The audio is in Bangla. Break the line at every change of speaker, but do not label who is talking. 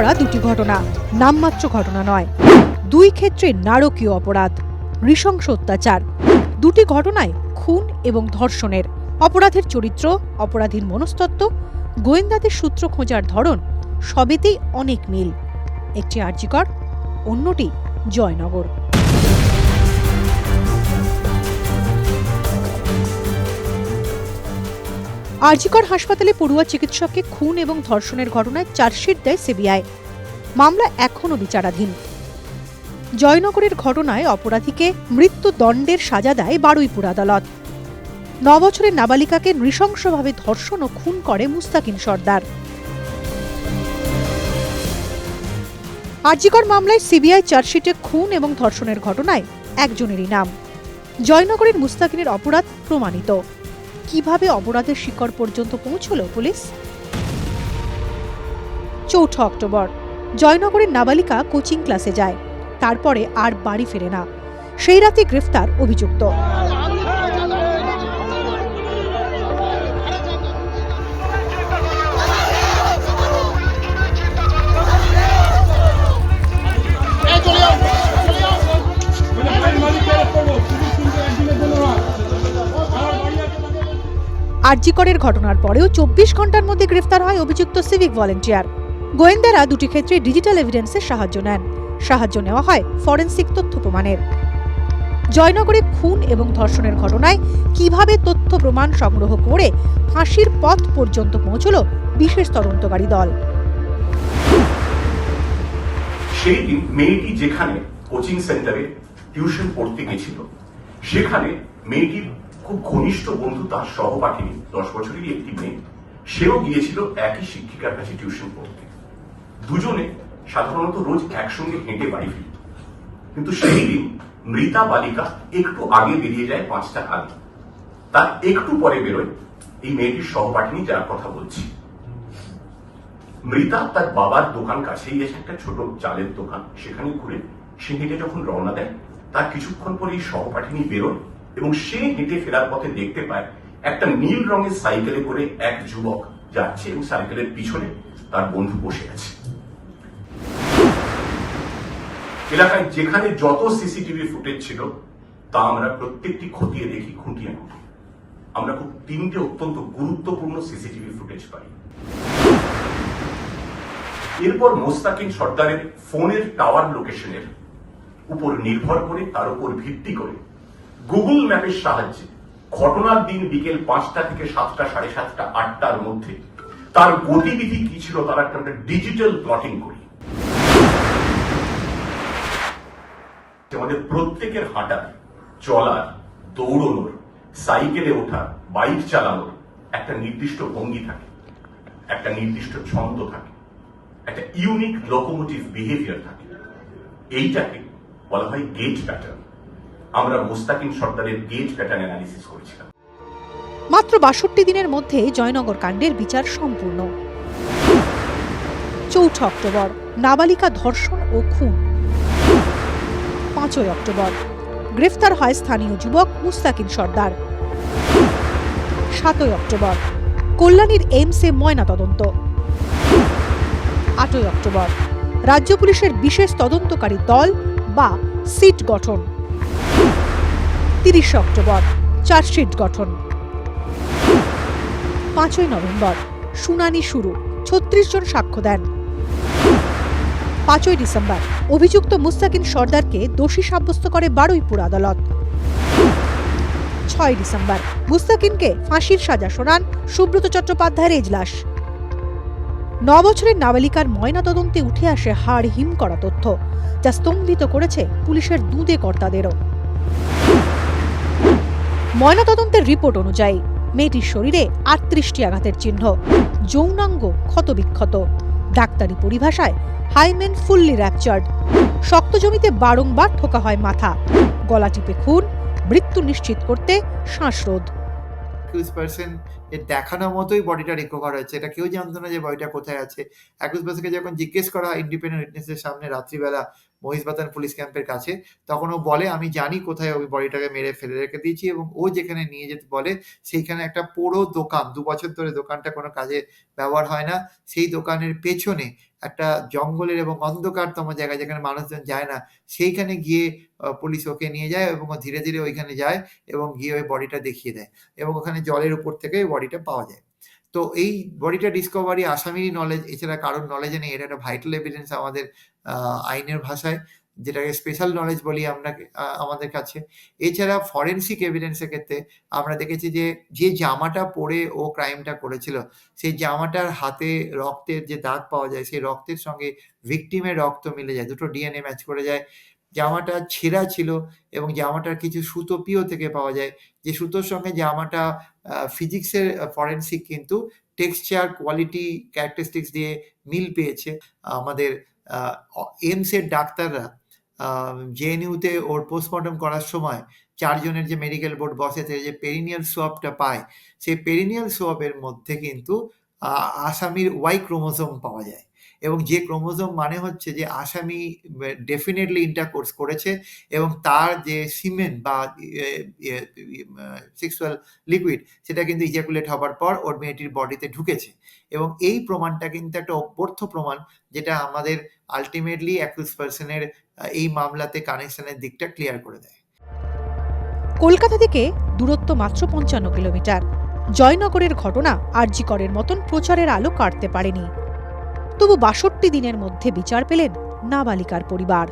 করা দুটি ঘটনা, নামমাত্র ঘটনা নয়। দুই ক্ষেত্রে নারকীয় অপরাধ, নৃশংস অত্যাচার। দুটি ঘটনায় খুন এবং ধর্ষণের। অপরাধের চরিত্র, অপরাধীর মনস্তত্ত্ব, গোয়েন্দাদের সূত্র খোঁজার ধরন সবেতেই অনেক মিল। একটি আর্যিকর অন্যটি জয়নগর। আরজিকর হাসপাতালে পড়ুয়া চিকিৎসককে খুন এবং ধর্ষণের ঘটনায় চার্জশিট দেয় সিবিআই। মামলা এখনও বিচারাধীন। জয়নগরের ঘটনায় অপরাধীকে মৃত্যুদণ্ডের সাজা দেয় বারুইপুর আদালত। ন বছরের নাবালিকাকে নৃশংসভাবে ধর্ষণ ও খুন করে মুস্তাকিন সর্দার। আরজিকর মামলায় সিবিআই চার্জশিটে খুন এবং ধর্ষণের ঘটনায় একজনেরই নাম। জয়নগরের মুস্তাকিনের অপরাধ প্রমাণিত। কীভাবে অপরাধের শিকড় পর্যন্ত পৌঁছল পুলিশ? চৌঠা অক্টোবর। জয়নগরের নাবালিকা কোচিং ক্লাসে যায়। তারপরে আর বাড়ি ফেরে না। সেই রাতে গ্রেফতার অভিযুক্ত। আরজিকরের ঘটনার পরেও চব্বিশ ঘণ্টার মধ্যে গ্রেফতার হয় অভিযুক্ত সিভিক ভলেন্টিয়ার। গোয়েন্দারা দুটি ক্ষেত্রে ডিজিটাল এভিডেন্সের সাহায্য নেন। সাহায্য নেওয়া হয় ফরেনসিক তথ্য প্রমাণের। জয়নগরে খুন এবং ধর্ষণের ঘটনায় কীভাবে তথ্য প্রমাণ সংগ্রহ করে ফাঁসির পথ পর্যন্ত পৌঁছল বিশেষ তদন্তকারী দল।
সেই মেয়েটি যেখানে কোচিং সেন্টারে টিউশন পড়তে গেছিল, সেখানে মেয়েটির খুব ঘনিষ্ঠ বন্ধু তার সহপাঠিনী, দশ বছরেরই একটি মেয়ে। সেও গিয়েছিল একই শিক্ষিকার কাছে টিউশন পড়তে। দুজনে সাধারণত রোজ একসঙ্গে হেঁটে বাড়ি ফিরত। কিন্তু সেই দিন মৃতা বালিকা একটু আগে বেরিয়ে যায় পাঁচটা আগে। তার একটু পরে বেরোয় এই মেয়েটির সহপাঠিনী যার কথা বলছি। মৃতা তার বাবার দোকান কাছেই এসে একটা ছোট চালের দোকান, সেখানে ঘুরে সে হেঁটে যখন রওনা দেয়, তার কিছুক্ষণ পরে এই সহপাঠিনী বেরোয় এবং সে হেঁটে ফেরার পথে দেখতে পায় একটা নীল রঙের সাইকেলে করে এক যুবক যাচ্ছে এবং সাইকেলের পিছনে তার বন্ধু বসে আছে। এলাকায় যেখানে যত সিসিটিভি ফুটেজ ছিল, তা আমরা প্রত্যেকটি খতিয়ে দেখি, খুঁটিয়ে খুঁটি আমরা খুব তিনটে অত্যন্ত গুরুত্বপূর্ণ সিসিটিভি ফুটেজ পাই। এরপর মোস্তাকিন সর্দারের ফোনের টাওয়ার লোকেশনের উপর নির্ভর করে, তার উপর ভিত্তি করে গুগল ম্যাপের সাহায্যে ঘটনার দিন বিকেল পাঁচটা থেকে সাতটা, সাড়ে সাতটা, আটটার মধ্যে তার গতিবিধি কি ছিল তার একটা ডিজিটাল প্লটিং করি। আমাদের প্রত্যেকের হাঁটার চলার, দৌড়নোর, সাইকেলে ওঠা বাইক চালানোর একটা নির্দিষ্ট ভঙ্গি থাকে, একটা নির্দিষ্ট ছন্দ থাকে, একটা ইউনিক লোকোমোটিভ বিহেভিয়ার থাকে। এইটাকে বলা হয় গেট প্যাটার্ন আমরা মোস্তাকিম সর্দারের গেট প্যাটার্ন অ্যানালিসিস করেছিলাম।
মাত্র বাষট্টি দিনের মধ্যে জয়নগর কাণ্ডের বিচার সম্পূর্ণ। চৌঠা অক্টোবর, নাবালিকা ধর্ষণ ও খুন। পাঁচই অক্টোবর, গ্রেফতার হয় স্থানীয় যুবক মুস্তাকিন সর্দার। সাতই অক্টোবর, কল্যাণীর এইমসে ময়নাতদন্ত। আটই অক্টোবর, রাজ্য পুলিশের বিশেষ তদন্তকারী দল বা সিট গঠন। তিরিশে অক্টোবর চার্জশিট গঠন। পাঁচই নভেম্বর, শুনানি শুরু, ছত্রিশ জন সাক্ষ্য দেন। পাঁচই ডিসেম্বর, অভিযুক্ত মুস্তাকিন সর্দারকে দোষী সাব্যস্ত করে বারুইপুর আদালত। ছয় ডিসেম্বর, মুস্তাকিনকে ফাঁসির সাজা শোনান সুব্রত চট্টোপাধ্যায়ের এজলাস। ন বছরের নাবালিকার ময়নাতদন্তে উঠে আসে হাড় হিম করা তথ্য, যা স্তম্ভিত করেছে পুলিশের দুঁদে কর্তাদেরও। ময়নাতদন্তের রিপোর্ট অনুযায়ী, মেয়েটির শরীরে আটত্রিশটি আঘাতের চিহ্ন, যৌনাঙ্গ ক্ষতবিক্ষত। ডাক্তারি পরিভাষায়, হাইমেন ফুললি র্যাপচার্ড। শক্ত জমিতে বারংবার ঠোকা হয় মাথা। গলা টিপে খুন, মৃত্যু নিশ্চিত করতে শ্বাসরোধ।
একুশ পার্সেন্ট এর দেখানো মতোই বডিটা রিকভার হয়েছে। এটা কেউ জানতো না যে বডিটা কোথায় আছে। একুশ পার্সেন্টকে যখন জিজ্ঞেস করা ইন্ডিপেন্ডেন্ট উইটনেসের সামনে রাত্রিবেলা মহিষবাতান পুলিশ ক্যাম্পের কাছে তখন ও বলে, আমি জানি কোথায় ওই বডিটাকে মেরে ফেলে রেখে দিয়েছি এবং ও যেখানে নিয়ে যেতে বলে, সেইখানে একটা পুরো দোকান, দু বছর ধরে দোকানটা কোনো কাজে ব্যবহার হয় না, সেই দোকানের পেছনে একটা জঙ্গলের এবং অন্ধকারতম জায়গা যেখানে মানুষজন যায় না, সেইখানে গিয়ে পুলিশ ওকে নিয়ে যায় এবং ধীরে ধীরে ওইখানে যায় এবং গিয়ে ওই বডিটা দেখিয়ে দেয় এবং ওখানে জলের উপর থেকে ওই বডিটা পাওয়া যায়। তো এই বডিটা ডিসকভারি আসামিরই নলেজ এছাড়া কারোর নলেজে নেই, এটা একটা ভাইটাল এভিডেন্স আমাদের আইনের ভাষায়, যেটাকে স্পেশাল নলেজ বলি আমরা আমাদের কাছে। এছাড়া ফরেন্সিক এভিডেন্সের ক্ষেত্রে আমরা দেখেছি যে যে জামাটা পরে ও ক্রাইমটা করেছিল, সেই জামাটার হাতে রক্তের যে দাগ পাওয়া যায়, সেই রক্তের সঙ্গে ভিকটিমের রক্ত মিলে যায়, দুটো ডিএনএ ম্যাচ করে যায়। জামাটা ছেঁড়া ছিল এবং জামাটার কিছু সুতো পিও থেকে পাওয়া যায়। যে সুতোর সঙ্গে জামাটা ফিজিক্সের ফরেন্সিক কিন্তু টেক্সচার কোয়ালিটি ক্যারেক্টারিস্টিক্স দিয়ে মিল পেয়েছে। আমাদের এমসের ডাক্তাররা জেএনইউতে ওর পোস্টমর্টম করার সময় চারজনের যে মেডিকেল বোর্ড বসে যে পেরিনিয়াল সোয়াবটা পায়, সেই পেরিনিয়াল সোয়াবের মধ্যে কিন্তু আসামির ওয়াই ক্রোমোজোম পাওয়া যায়। এবং যে ক্রোমোজোম মানে হচ্ছে যে আসামি ডেফিনেটলি ইন্টারকোর্স করেছে এবং তার যে সিমেন বা সেক্সুয়াল লিকুইড সেটা কিন্তু ইজাকুলেট হবার পর ওর মেয়েটির বডিতে ঢুকেছে। এবং এই প্রমাণটা কিন্তু একটা অভ্যর্থ প্রমাণ যেটা আমাদের আলটিমেটলি অ্যাকুজ পার্সনের এই মামলাতে কানেকশনের দিকটা ক্লিয়ার করে দেয়।
কলকাতা থেকে দূরত্ব মাত্র পঞ্চান্ন কিলোমিটার। জয়নগরের ঘটনা আরজিকরের মতন প্রচারের আলো কাটতে পারেনি। তবু বাষট্টি দিনের মধ্যে বিচার পেলেন নাবালিকার পরিবার।